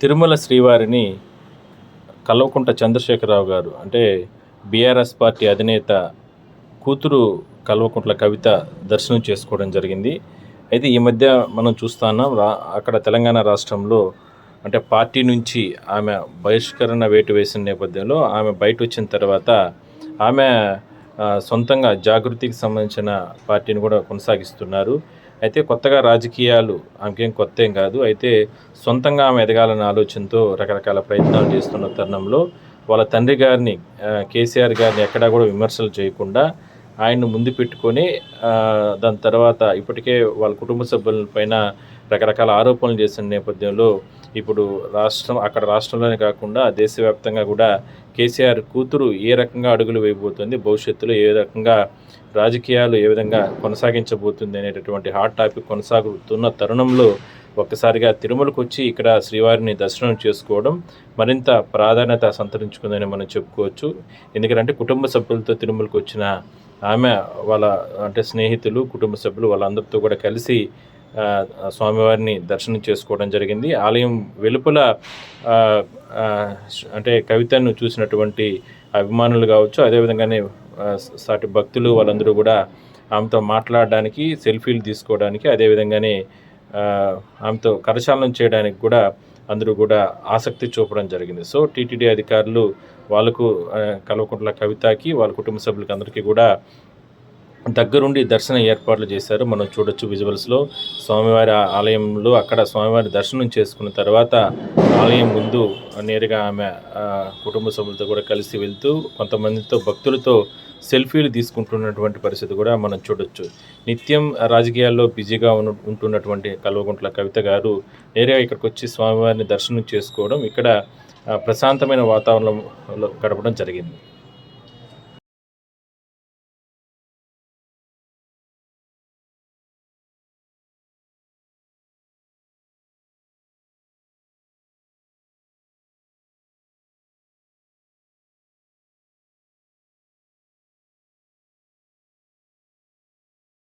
తిరుమల శ్రీవారిని కల్వకుంట చంద్రశేఖరరావు గారు అంటే బీఆర్ఎస్ పార్టీ అధినేత కూతురు కల్వకుంట్ల కవిత దర్శనం చేసుకోవడం జరిగింది. అయితే ఈ మధ్య మనం చూస్తున్నాం రా అక్కడ తెలంగాణ రాష్ట్రంలో అంటే పార్టీ నుంచి ఆమె బహిష్కరణ వేటు వేసిన నేపథ్యంలో ఆమె బయట వచ్చిన తర్వాత ఆమె సొంతంగా జాగృతికి సంబంధించిన పార్టీని కూడా కొనసాగిస్తున్నారు. అయితే కొత్తగా రాజకీయాలు ఆమెకేం కొత్త ఏం కాదు. అయితే సొంతంగా ఆమె ఎదగాలన్న ఆలోచనతో రకరకాల ప్రయత్నాలు చేస్తున్న తరుణంలో వాళ్ళ తండ్రి గారిని కేసీఆర్ గారిని ఎక్కడా కూడా విమర్శలు చేయకుండా ఆయన్ను ముందు పెట్టుకొని దాని తర్వాత ఇప్పటికే వాళ్ళ కుటుంబ సభ్యుల పైన రకరకాల ఆరోపణలు చేసిన నేపథ్యంలో ఇప్పుడు రాష్ట్రం అక్కడ రాష్ట్రంలోనే కాకుండా దేశవ్యాప్తంగా కూడా కేసీఆర్ కూతురు ఏ రకంగా అడుగులు వేయబోతుంది భవిష్యత్తులో ఏ రకంగా రాజకీయాలు ఏ విధంగా కొనసాగించబోతుంది అనేటటువంటి హాట్ టాపిక్ కొనసాగుతున్న తరుణంలో ఒక్కసారిగా తిరుమలకు వచ్చి ఇక్కడ శ్రీవారిని దర్శనం చేసుకోవడం మరింత ప్రాధాన్యత సంతరించుకుందని మనం చెప్పుకోవచ్చు. ఎందుకంటే కుటుంబ సభ్యులతో తిరుమలకు వచ్చిన ఆమె వాళ్ళ అంటే స్నేహితులు కుటుంబ సభ్యులు వాళ్ళందరితో కూడా కలిసి స్వామివారిని దర్శనం చేసుకోవడం జరిగింది. ఆలయం వెలుపల అంటే కవితను చూసినటువంటి అభిమానులు కావచ్చు అదేవిధంగానే సాటి భక్తులు వాళ్ళందరూ కూడా ఆమెతో మాట్లాడడానికి సెల్ఫీలు తీసుకోవడానికి అదేవిధంగానే ఆమెతో కరచాలనం చేయడానికి కూడా అందరూ కూడా ఆసక్తి చూపడం జరిగింది. సో టీటీడీ అధికారులు వాళ్ళకు కల్వకుంట్ల కవితకి వాళ్ళ కుటుంబ సభ్యులకి అందరికీ కూడా దగ్గరుండి దర్శన ఏర్పాట్లు చేశారు. మనం చూడొచ్చు విజువల్స్లో స్వామివారి ఆలయంలో అక్కడ స్వామివారి దర్శనం చేసుకున్న తర్వాత ఆలయం ముందు నేరుగా ఆమె కుటుంబ సభ్యులతో కూడా కలిసి వెళ్తూ కొంతమందితో భక్తులతో సెల్ఫీలు తీసుకుంటున్నటువంటి పరిస్థితి కూడా మనం చూడొచ్చు. నిత్యం రాజకీయాల్లో బిజీగా ఉన్న ఉంటున్నటువంటి కల్వకుంట్ల కవిత గారు నేరుగా ఇక్కడికి వచ్చి స్వామివారిని దర్శనం చేసుకోవడం ఇక్కడ ప్రశాంతమైన వాతావరణంలో గడపడం జరిగింది.